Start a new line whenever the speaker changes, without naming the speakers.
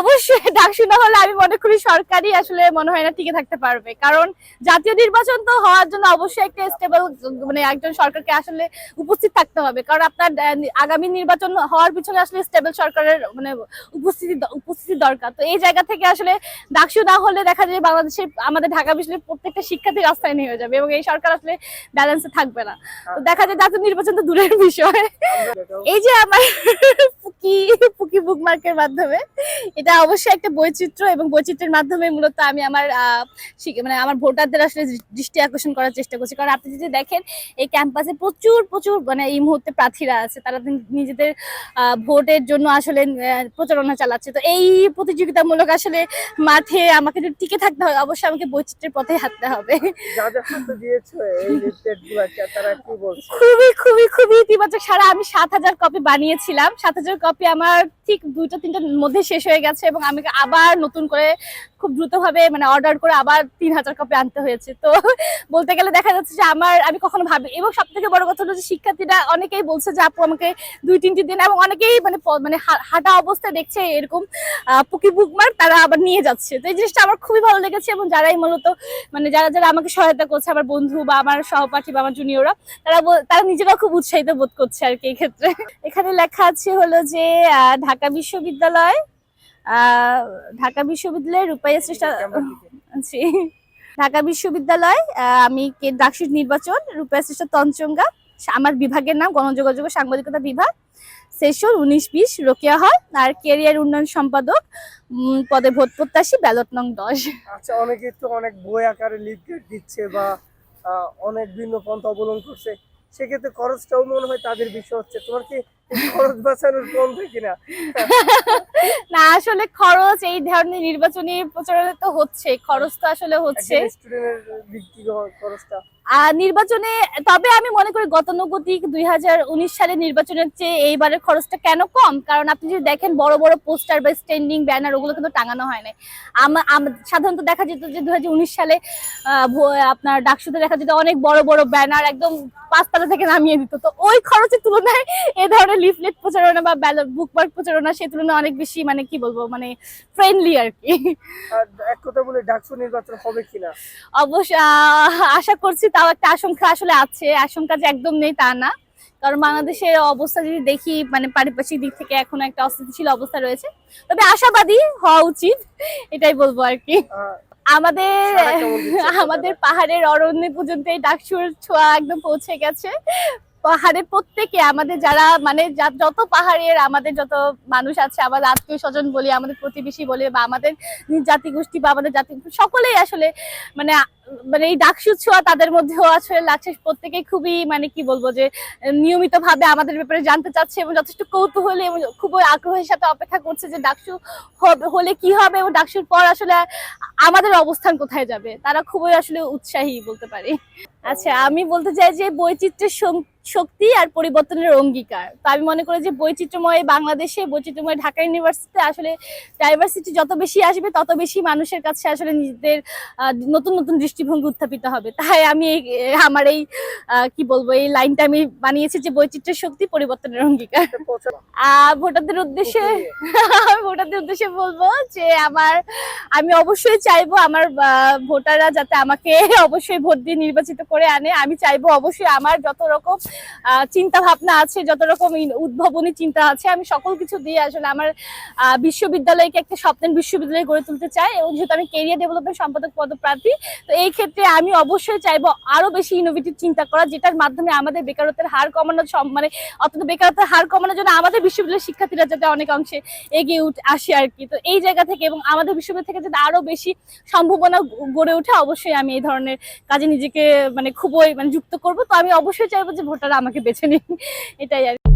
অবশ্যই ডাকসু না হলে আমি মনে করি সরকারই আসলে মনে হয় না টিকে থাকতে পারবে। কারণ জাতীয় নির্বাচন তো হওয়ার জন্য অবশ্যই একটা স্টেবল মানে একজন সরকারকে আসলে উপস্থিত থাকতে হবে। কারণ আপনার আগামী নির্বাচন হওয়ার পিছনে আসলে স্টেবল সরকারের মানে উপস্থিতি উপস্থিতি দরকার। তো এই জায়গা থেকে আসলে ডাকসু না হলে দেখা যায় বাংলাদেশের আমাদের ঢাকা বিশ্ববিদ্যালয়ের প্রত্যেকটা শিক্ষার্থী রাস্তায় নিয়ে যাবে এবং এই সরকার আসলে ব্যালেন্সে থাকবে না। তো দেখা যায় জাতীয় নির্বাচন তো দূরের বিষয়। এই যে আমার পুকি পুকি বুকমার্কের মাধ্যমে? এটা অবশ্যই একটা বৈচিত্র্য এবং বৈচিত্র্যের মাধ্যমে মূলত আমি আমার মানে আমার ভোটারদের আসলে দৃষ্টি আকর্ষণ করার চেষ্টা করছি। কারণ আপনি যদি দেখেন এই ক্যাম্পাসে প্রচুর প্রচুর মানে এই মুহূর্তে প্রার্থীরা আছে। তারা নিজেদের ভোটের জন্য আসলে প্রচারণা চালাচ্ছে। তো এই প্রতিযোগিতামূলক আসলে মাঠে আমাকে যদি টিকে থাকতে হয় অবশ্যই আমাকে বৈচিত্র্যের পথে হাঁটতে হবে।
কি
খুবই খুবই খুবই ইতিবাচক। সারা আমি সাত হাজার কপি বানিয়েছিলাম। সাত হাজার কপি আমার ঠিক দুইটা তিনটার মধ্যে শেষ হয়ে গেছে এবং আমি আবার নতুন করে খুব দ্রুতভাবে মানে অর্ডার করে আবার তিন হাজার কপি আনতে হয়েছে। তো বলতে গেলে দেখা যাচ্ছে যে আমার আমি কখনো ভাবি এবং সব থেকে বড় কথা যে শিক্ষার্থীরা অনেকেই বলছে যে আপু আমাকে দুই তিনটি দিন। এবং অনেকেই মানে মানে হাঁটা অবস্থায় দেখছে এরকম পুকি বুকমার তারা আবার নিয়ে যাচ্ছে। তো এই জিনিসটা আমার খুবই ভালো লেগেছে এবং যারাই মূলত মানে যারা যারা আমাকে সহায়তা করছে আমার বন্ধু বা আমার সহপাঠী বা আমার জুনিয়ররা তারা তারা নিজেরাও খুব উৎসাহিত বোধ করছে আর কি এই ক্ষেত্রে। এখানে লেখা আছে হলো যে আহ, ঢাকা বিশ্ববিদ্যালয় ঢাকা বিশ্ববিদ্যালয়ের রূপাইয়া শ্রেষ্ঠা। ঢাকা বিশ্ববিদ্যালয় আমি কে ডাকসুর নির্বাচন রূপাই শ্রেষ্ঠা তঞ্চঙ্গা আমার বিভাগের নাম গণযোগাযোগ সাংবাদিকতা বিভাগ সেশন উনিশ বিশ রোকেয়া হল, আর কেরিয়ার উন্নয়ন সম্পাদক পদে ভোট প্রত্যাশী ব্যালট নং দশ
আচ্ছা অনেকে তো অনেক বই আকারে লিফলেট দিচ্ছে বা অনেক ভিন্ন পন্থা অবলম্বন করছে সেক্ষেত্রে খরচটাও মনে হয় তাদের বিষয় হচ্ছে তোমার কি এই খরচ বাঁচানোর পন্থা কিনা
না আসলে খরচ এই ধরনের নির্বাচনী প্রচারণা তো হচ্ছে খরচ তো আসলে হচ্ছে। নির্বাচনে তবে আমি মনে করি গতানুগতিক দুই সালের নির্বাচনের চেয়ে এইবারের খরচটা কেন কম? কারণ আপনি যদি দেখেন বড় বড় পোস্টার বা স্ট্যান্ডিং ব্যানার ওগুলো কিন্তু টাঙানো হয় নাই। সাধারণত দেখা যেত যে দুই সালে আপনার ডাকসুতে দেখা যেত অনেক বড় বড় ব্যানার একদম পাঁচতলা থেকে নামিয়ে দিত। তো ওই খরচের তুলনায় এই ধরনের লিফলেট প্রচারণা বা বুকমার্ক প্রচারণা সেই তুলনায় অনেক বেশি মানে কি বলব মানে ফ্রেন্ডলি আর কি।
এক কথা বলে ডাকসু নির্বাচন হবে কিনা?
অবশ্য আশা করছি তাও একটা আশঙ্কা আসলে আছে। আশঙ্কা যে একদম নেই তা না। কারণ বাংলাদেশের অবস্থা যদি দেখি মানে পারিপার্শ্বিক দিক থেকে এখন একটা অস্থিতিশীল অবস্থা রয়েছে। তবে আশাবাদী হওয়া উচিত এটাই বলব আর কি। আমাদের আমাদের পাহাড়ের অরণ্য পর্যন্ত এই ডাকসুর ছোঁয়া একদম পৌঁছে গেছে। পাহাড়ের প্রত্যেকে আমাদের যারা মানে যত পাহাড়ের আমাদের যত মানুষ আছে আমাদের আত্মীয় স্বজন বলি, আমাদের প্রতিবেশী বলি, বা আমাদের নিজ জাতি গোষ্ঠী বা আমাদের জাতি সকলেই আসলে মানে মানে এই ডাকসু ছোঁয়া তাদের মধ্যেও আসলে লাগছে। প্রত্যেকে খুবই মানে কি বলব যে নিয়মিত ভাবে আমাদের ব্যাপারে জানতে চাচ্ছে এবং যথেষ্ট কৌতূহলী এবং খুবই আগ্রহের সাথে অপেক্ষা করছে যে ডাকসু হলে কি হবে এবং ডাকসুর পর আসলে আমাদের অবস্থান কোথায় যাবে? তারা খুবই আসলে উৎসাহী বলতে পারি। আচ্ছা আমি বলতে চাই যে বৈচিত্র্যের শক্তি আর পরিবর্তনের অঙ্গীকার। তো আমি মনে করি যে বৈচিত্র্যময় বাংলাদেশে, বৈচিত্র্যময় ঢাকা ইউনিভার্সিটিতে আসলে ডাইভার্সিটি যত বেশি আসবে, তত বেশি মানুষের কাছে আসলে নিজেদের নতুন নতুন দৃষ্টিভঙ্গি উত্থাপিত হবে। তাই আমি আমার এই কি বলব, এই লাইনটা আমি বানিয়েছি যে বৈচিত্র্যের শক্তি, পরিবর্তনের অঙ্গীকার। আহ, ভোটারদের উদ্দেশ্যে ভোটারদের উদ্দেশ্যে বলব যে আমার, আমি অবশ্যই চাইব আমার ভোটাররা যাতে আমাকে অবশ্যই ভোট দিয়ে নির্বাচিত করে আনে, আমি চাইব অবশ্যই আমার যত রকম চিন্তা ভাবনা আছে, যত রকম উদ্ভাবনী চিন্তা আছে, আমি সকল কিছু দিয়ে আসলে আমার বিশ্ববিদ্যালয়কে একটা স্বপ্নের বিশ্ববিদ্যালয় গড়ে তুলতে চাই এবং যেহেতু আমি কেরিয়ার ডেভেলপমেন্ট সম্পাদক পদপ্রার্থী, তো এই ক্ষেত্রে আমি অবশ্যই চাইব আরও বেশি ইনোভেটিভ চিন্তা করা, যেটার মাধ্যমে আমাদের বেকারত্বের হার কমানো মানে অন্তত বেকারত্বের হার কমানোর জন্য আমাদের বিশ্ববিদ্যালয়ের শিক্ষার্থীরা যাতে অনেক অংশে এগিয়ে উঠ, আসে আর কি। তো এই জায়গা থেকে এবং আমাদের বিশ্ববিদ্যালয় থেকে যাতে আরও বেশি সম্ভাবনা গড়ে ওঠে, অবশ্যই আমি এই ধরনের কাজে নিজেকে মানে খুবই মানে যুক্ত করব, তো আমি অবশ্যই চাইব যে ভোটাররা আমাকে বেছে নিন এটাই আর।